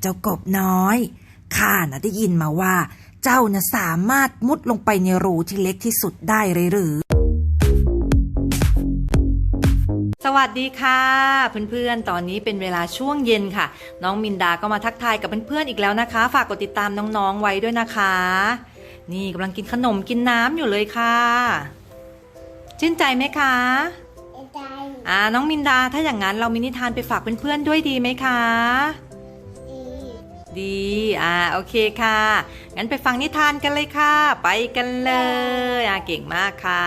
เจ้ากบน้อยข้าน่ะได้ยินมาว่า เจ้าน่ะสามารถมุดลงไปในรูที่เล็กที่สุดได้เลยหรือ สวัสดีค่ะ เพื่อนๆ ตอนนี้เป็นเวลาช่วงเย็นค่ะ น้องมินดาก็มาทักทายกับเพื่อนๆอีกแล้วนะคะ ฝากกดติดตามน้องๆไว้ด้วยนะคะ นี่กำลังกินขนมกินน้ำอยู่เลยค่ะ ชื่นใจไหมคะใจอ่าน้องมินดาถ้าอย่างนั้นเรามีนิทานไปฝากเพื่อนๆด้วยดีไหมคะดี ดี อ่า โอเคค่ะ งั้นไปฟังนิทานกันเลยค่ะ ไปกันเลย อ่า เก่งมากค่ะ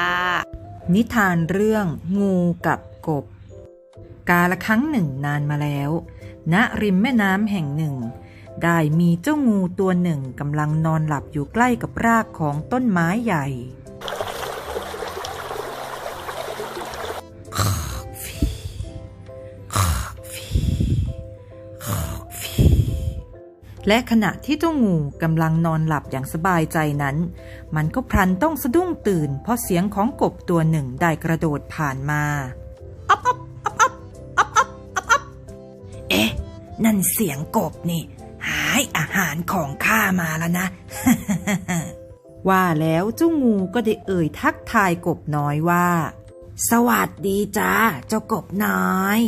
นิทานเรื่องงูกับกบ กาละครั้งหนึ่งนานมาแล้ว ณ ริมแม่น้ำแห่งหนึ่ง ได้มีเจ้างูตัวหนึ่งกำลังนอนหลับอยู่ใกล้กับรากของต้นไม้ใหญ่ และขณะที่เจ้างูกำลังนอนหลับอย่างสบายใจนั้น มันก็พลันต้องสะดุ้งตื่น เพราะเสียงของกบตัวหนึ่งได้กระโดดผ่านมาเอ๊ะ นั่นเสียงกบนี่ หายอาหารของข้ามาแล้วนะ ว่าแล้วเจ้างูก็ได้เอ่ยทักทายกบน้อยว่า สวัสดีจ้าเจ้ากบน้อย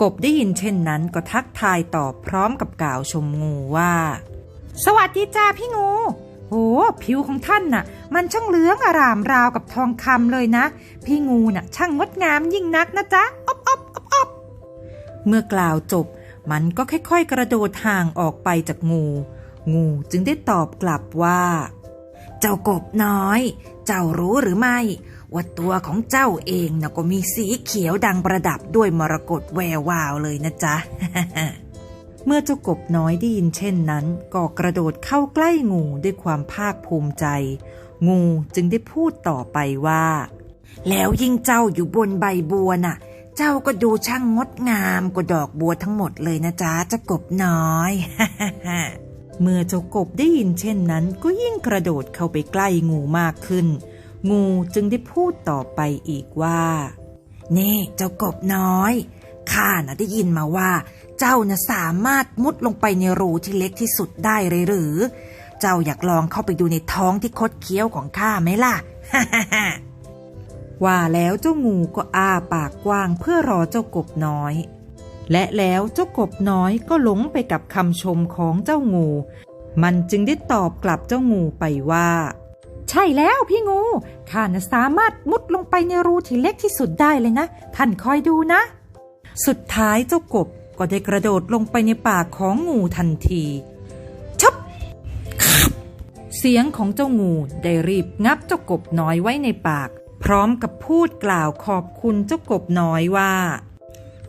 กบได้ยินเช่นนั้นก็ทักทายตอบพร้อมกับกล่าวชมงูว่า สวัสดีจ้าพี่งูโอ้ผิวของท่านน่ะ มันช่างเหลืองอารามราวกับทองคำเลยนะ พี่งูน่ะ ช่างงดงามยิ่งนักนะจ๊ะอบอบอบอบเมื่อกล่าวจบ มันก็ค่อยๆ กระโดดห่างออกไปจากงู งูจึงได้ตอบกลับว่า เจ้ากบน้อย เจ้ารู้หรือไม่ ว่าตัวของเจ้าเองนะก็มีสีเขียวดังประดับด้วยมรกตแวววาวเลยนะจ๊ะ เมื่อเจ้ากบน้อยได้ยินเช่นนั้น ก็กระโดดเข้าใกล้งูด้วยความภาคภูมิใจ งูจึงได้พูดต่อไปว่า แล้วยิ่งเจ้าอยู่บนใบบัวน่ะ เจ้าก็ดูช่างงดงามกว่าดอกบัวทั้งหมดเลยนะจ๊ะเจ้ากบน้อยเมื่อเจ้ากบได้ยินเช่นนั้น ก็ยิ่งกระโดดเข้าไปใกล้งูมากขึ้น งูจึงได้พูดต่อไปอีกว่านี่เจ้ากบน้อย ข้าน่ะได้ยินมาว่า เจ้าน่ะสามารถมุดลงไปในรูที่เล็กที่สุดได้เลยหรือ เจ้าอยากลองเข้าไปดูในท้องที่คดเคี้ยวของข้าไหมล่ะ ว่าแล้วเจ้างูก็อ้าปากกว้างเพื่อรอเจ้ากบน้อย และแล้วเจ้ากบน้อยก็หลงไปกับคำชมของเจ้างู มันจึงได้ตอบกลับเจ้างูไปว่า ใช่แล้วพี่งู ข้านะสามารถมุดลงไปในรูที่เล็กที่สุดได้เลยนะ ท่านคอยดูนะ สุดท้ายเจ้ากบก็ได้กระโดดลงไปในปากของงูทันทีชับเสียงของเจ้างูได้รีบงับเจ้ากบน้อยไว้ในปาก พร้อมกับพูดกล่าวขอบคุณเจ้ากบน้อยว่า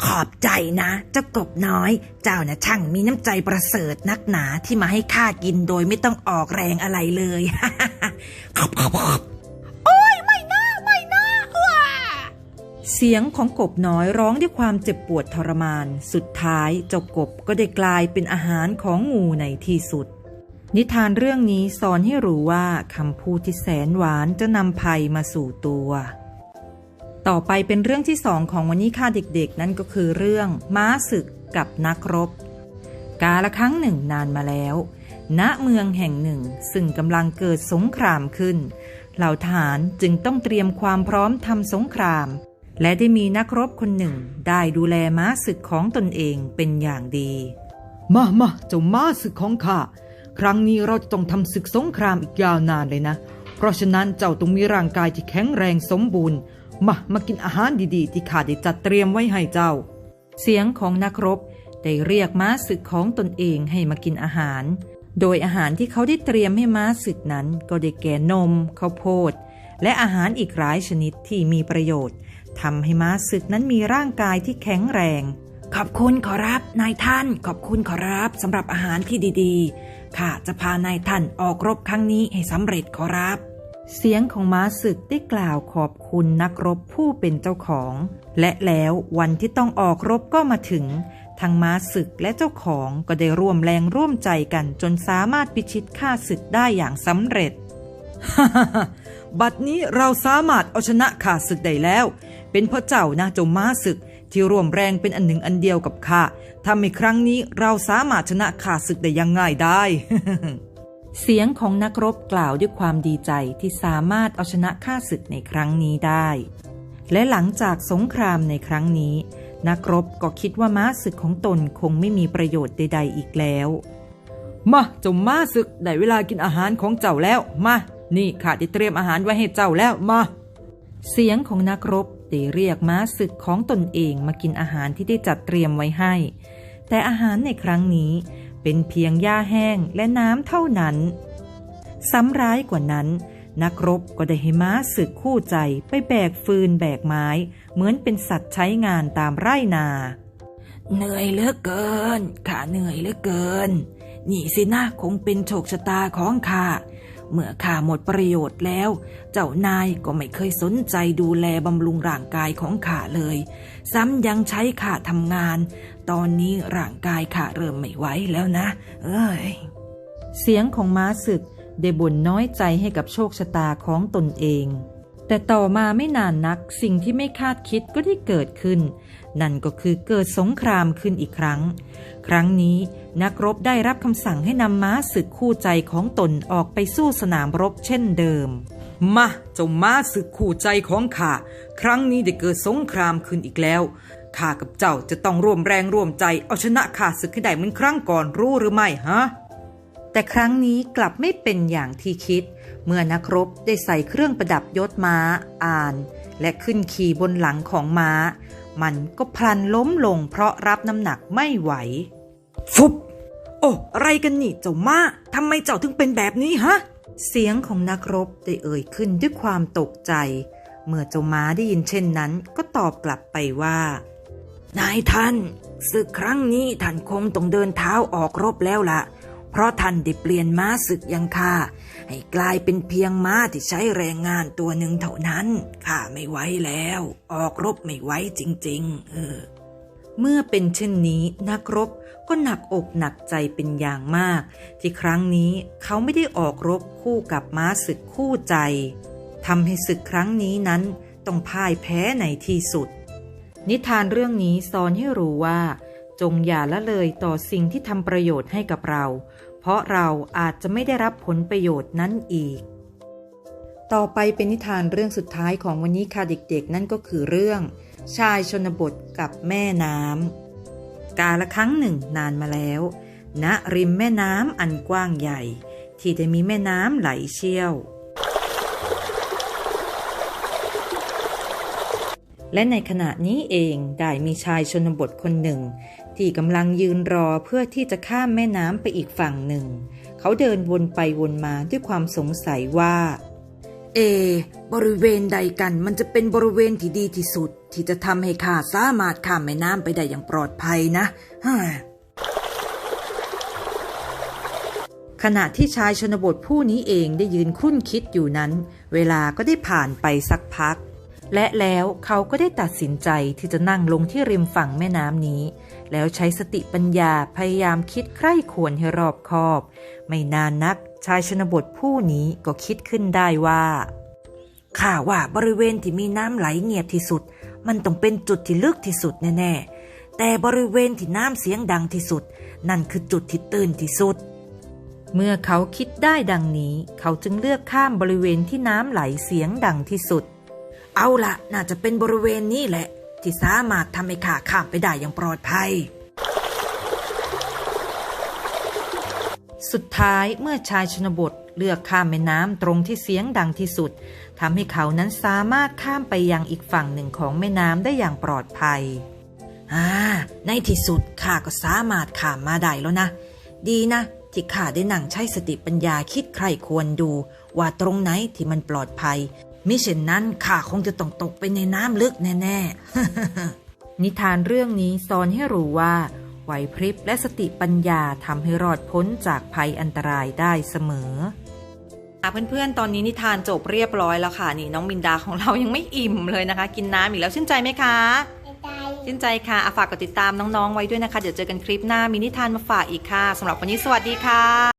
ขอบใจนะ เจ้ากบน้อย เจ้าน่ะช่างมีน้ำใจประเสริฐนักหนาที่มาให้ข้ากินโดยไม่ต้องออกแรงอะไรเลยขอบขอบขอบเสียงของกบน้อยร้องด้วยความเจ็บปวดทรมาน สุดท้ายเจ้ากบก็ได้กลายเป็นอาหารของงูในที่สุด นิทานเรื่องนี้สอนให้รู้ว่าคำพูดที่แสนหวานจะนำภัยมาสู่ตัว ต่อไปเป็นเรื่องที่สองของวันนี้ค่ะเด็กๆ นั่นก็คือเรื่องม้าศึกกับนักรบ กาละครั้งหนึ่งนานมาแล้ว ณเมืองแห่งหนึ่งซึ่งกำลังเกิดสงครามขึ้น เหล่าทหารจึงต้องเตรียมความพร้อมทำสงคราม และได้มีนักรบคนหนึ่งได้ดูแลม้าศึกของตนเองเป็นอย่างดี มามาเจ้าม้าศึกของข้าครั้งนี้เราจะต้องทำศึกสงครามอีกยาวนานเลยนะ เพราะฉะนั้นเจ้าต้องมีร่างกายที่แข็งแรงสมบูรณ์ มามากินอาหารดีๆ ที่ข้าได้จัดเตรียมไว้ให้เจ้า เสียงของนักรบได้เรียกม้าศึกของตนเองให้มากินอาหาร โดยอาหารที่เขาได้เตรียมให้ม้าศึกนั้น ก็ได้แก่นมข้าวโพด และอาหารอีกหลายชนิดที่มีประโยชน์ทำให้ม้าศึกนั้นมีร่างกายที่แข็งแรง ขอบคุณขอรับนายท่าน ขอบคุณขอรับสำหรับอาหารที่ดีๆข้าจะพานายท่านออกรบครั้งนี้ให้สำเร็จขอรับ เสียงของม้าศึกได้กล่าวขอบคุณนักรบผู้เป็นเจ้าของ และแล้ววันที่ต้องออกรบก็มาถึง ทั้งม้าศึกและเจ้าของก็ได้ร่วมแรงร่วมใจกันจนสามารถพิชิตข้าศึกได้อย่างสำเร็จ บัดนี้เราสามารถเอาชนะข้าศึกได้แล้ว เป็นเพราะเจ้านะเจ้าม้าศึกที่ร่วมแรงเป็นอันหนึ่งอันเดียวกับข้าทำให้ครั้งนี้เราสามารถชนะข้าศึกได้ยังง่ายได้ เสียงของนักรบกล่าวด้วยความดีใจที่สามารถเอาชนะข้าศึกในครั้งนี้ได้ และหลังจากสงครามในครั้งนี้ นักรบก็คิดว่าม้าศึกของตนคงไม่มีประโยชน์ใด ๆ อีกแล้ว มาเจ้าม้าศึกได้เวลากินอาหารของเจ้าแล้วมา นี่ข้าได้เตรียมอาหารไว้ให้เจ้าแล้วมาเสียงของนักรบได้เรียกม้าศึกของตนเองมากินอาหารที่ได้จัดเตรียมไว้ให้ แต่อาหารในครั้งนี้ เป็นเพียงหญ้าแห้งและน้ำเท่านั้น ซ้ำร้ายกว่านั้น นักรบก็ได้ให้ม้าศึกคู่ใจไปแบกฟืนแบกไม้ เหมือนเป็นสัตว์ใช้งานตามไร่นา เหนื่อยเหลือเกินข้าเหนื่อยเหลือเกิน นี่สินะคงเป็นโชคชะตาของข้า เมื่อข้าหมดประโยชน์แล้ว เจ้านายก็ไม่เคยสนใจดูแลบำรุงร่างกายของข้าเลย ซ้ำยังใช้ข้าทำงาน ตอนนี้ร่างกายข้าเริ่มไม่ไหวแล้วนะ เอ้ย เสียงของม้าศึกได้บ่นน้อยใจให้กับโชคชะตาของตนเอง แต่ต่อมาไม่นานนักสิ่งที่ไม่คาดคิดก็ได้เกิดขึ้น นั่นก็คือเกิดสงครามขึ้นอีกครั้ง ครั้งนี้นักรบได้รับคำสั่งให้นำม้าศึกคู่ใจของตนออกไปสู้สนามรบเช่นเดิม มาเจ้าม้าศึกคู่ใจของข้าครั้งนี้ได้เกิดสงครามขึ้นอีกแล้วข้ากับเจ้าจะต้องร่วมแรงร่วมใจเอาชนะข้าศึกให้ได้เหมือนครั้งก่อนรู้หรือไม่ฮะ แต่ครั้งนี้กลับไม่เป็นอย่างที่คิด เมื่อนักรบได้ใส่เครื่องประดับยศม้า อ่าน และขึ้นขี่บนหลังของม้า มันก็พลันล้มลงเพราะรับน้ำหนักไม่ไหว ฟุบ โอ้อะไรกันนี่เจ้าม้าทำไมเจ้าถึงเป็นแบบนี้ฮะ เสียงของนักรบได้เอ่ยขึ้นด้วยความตกใจ เมื่อเจ้าม้าได้ยินเช่นนั้น ก็ตอบกลับไปว่านายท่านศึกครั้งนี้ท่านคงต้องเดินเท้าออกรบแล้วล่ะ เพราะท่านได้เปลี่ยนม้าศึกยังข้าให้กลายเป็นเพียงม้าที่ใช้แรงงานตัวหนึ่งเท่านั้นข้าไม่ไหวแล้ว ออกรบไม่ไหวจริง ๆ เออ เมื่อเป็นเช่นนี้นักรบก็หนักอกหนักใจเป็นอย่างมาก ที่ครั้งนี้เขาไม่ได้ออกรบคู่กับม้าศึกคู่ใจทำให้ศึกครั้งนี้นั้นต้องพ่ายแพ้ในที่สุด นิทานเรื่องนี้สอนให้รู้ว่า จงอย่าละเลยต่อสิ่งที่ทำประโยชน์ให้กับเรา เพราะเราอาจจะไม่ได้รับผลประโยชน์นั้นอีก ต่อไปเป็นนิทานเรื่องสุดท้ายของวันนี้ค่ะเด็กๆ นั่นก็คือเรื่อง ชายชนบทกับแม่น้ำกาละครั้งหนึ่งนานมาแล้วณริมแม่น้ำอันกว้างใหญ่ ที่ได้มีแม่น้ำไหลเชี่ยว และในขณะนี้เองได้มีชายชนบทคนหนึ่ง ที่กำลังยืนรอเพื่อที่จะข้ามแม่น้ำไปอีกฝั่งหนึ่ง เขาเดินวนไปวนมาด้วยความสงสัยว่า เอบริเวณใดกันมันจะเป็นบริเวณที่ดีที่สุด ที่จะทำให้ข้าสามารถข้ามแม่น้ำไปได้อย่างปลอดภัยนะฮ่าขณะที่ชายชนบทผู้นี้เองได้ยืนครุ่นคิดอยู่นั้น เวลาก็ได้ผ่านไปสักพัก และแล้วเขาก็ได้ตัดสินใจที่จะนั่งลงที่ริมฝั่งแม่น้ำนี้ แล้วใช้สติปัญญาพยายามคิดใคร่ควรให้รอบคอบ ไม่นานนักชายชนบทผู้นี้ก็คิดขึ้นได้ว่าข้าว่าบริเวณที่มีน้ำไหลเงียบที่สุด มันต้องเป็นจุดที่ลึกที่สุดแน่ๆแต่บริเวณที่น้ำเสียงดังที่สุด นั่นคือจุดที่ตื่นที่สุด เมื่อเขาคิดได้ดังนี้ เขาจึงเลือกข้ามบริเวณที่น้ำไหลเสียงดังที่สุด เอาละน่าจะเป็นบริเวณนี้แหละ ที่สามารถทำให้ข้าข้ามไปได้อย่างปลอดภัย สุดท้ายเมื่อชายชนบทเลือกข้ามแม่น้ำตรงที่เสียงดังที่สุดทำให้เขานั้นสามารถข้ามไปยังอีกฝั่งหนึ่งของแม่น้ำได้อย่างปลอดภัยอ่าในที่สุดข้าก็สามารถข้ามมาได้แล้วนะ ดีนะ ที่ข้าได้นั่งใช้สติปัญญาคิดใครควรดู ว่าตรงไหนที่มันปลอดภัย มิเช่นนั้นข้าคงจะต้องตกไปในน้ำลึกแน่ๆ นิทานเรื่องนี้สอนให้รู้ว่าไหวพริบและสติปัญญาทำให้รอดพ้นจากภัยอันตรายได้เสมอเพื่อนๆ ตอนนี้นิทานจบเรียบร้อยแล้วค่ะ นี่น้องมินดาของเรายังไม่อิ่มเลยนะคะ กินน้ำอีกแล้วชื่นใจไหมคะใจชื่นใจค่ะอะฝากกดติดตามน้องๆไว้ด้วยนะคะ เดี๋ยวเจอกันคลิปหน้ามีนิทานมาฝากอีกค่ะสำหรับวันนี้สวัสดีค่ะ